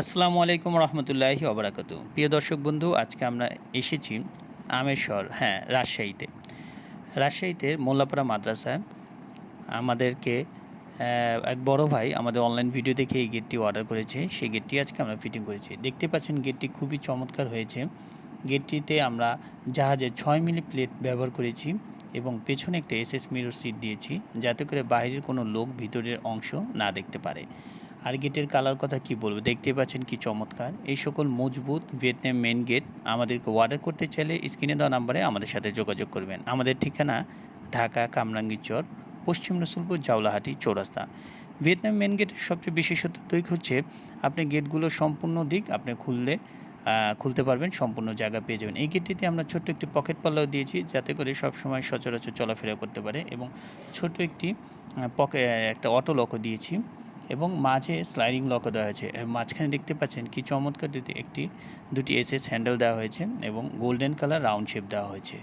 আসসালামু আলাইকুম রহমতুল্লাহি অবরাকাতু প্রিয় দর্শক বন্ধু, আজকে আমরা এসেছি আমেশ্বর হ্যাঁ রাজশাহীতে। রাজশাহীতে মোল্লাপাড়া মাদ্রাসায় আমাদেরকে এক বড় ভাই আমাদের অনলাইন ভিডিও দেখে এই গেটটি অর্ডার করেছে। সেই গেটটি আজকে আমরা ফিটিং করেছি। দেখতে পাচ্ছেন গেটটি খুবই চমৎকার হয়েছে। গেটটিতে আমরা জাহাজে ছয় মিলি প্লেট ব্যবহার করেছি এবং পেছনে একটা এসএস মিরর সিট দিয়েছি, যাতে করে বাইরের কোনো লোক ভিতরের অংশ না দেখতে পারে। আর গেটের কালার কথা কি বলব? দেখতে পাচ্ছেন কি চমৎকার। এই সকল মজবুত ভিয়েতনাম মেন গেট আমাদেরকে অর্ডার করতে চাইলে স্ক্রিনে দেওয়া নাম্বারে আমাদের সাথে যোগাযোগ করবেন। আমাদের ঠিকানা ঢাকা কামরাঙ্গীরচর পশ্চিম রসুলপুর জাওলাহাটি চৌরাস্তা। ভিয়েতনাম মেন গেটের সবচেয়ে বিশেষত দিক হচ্ছে আপনি গেটগুলো সম্পূর্ণ দিক আপনি খুললে খুলতে পারবেন, সম্পূর্ণ জায়গা পেয়ে যাবেন। এই গেটটিতে আমরা ছোট্ট একটি পকেট পাল্লাও দিয়েছি যাতে করে সব সময় সচরাচর চলাফেরা করতে পারে এবং ছোট একটি পকে একটা অটো লকও দিয়েছি। এবং মাঝে স্লাইডিং লকও দেওয়া হয়েছে। মাঝখানে দেখতে পাচ্ছেন কি চমৎকার দুটি একটি দুটি এসএস হ্যান্ডেল দেওয়া হয়েছে এবং গোল্ডেন কালার রাউন্ড শেপ দেওয়া হয়েছে।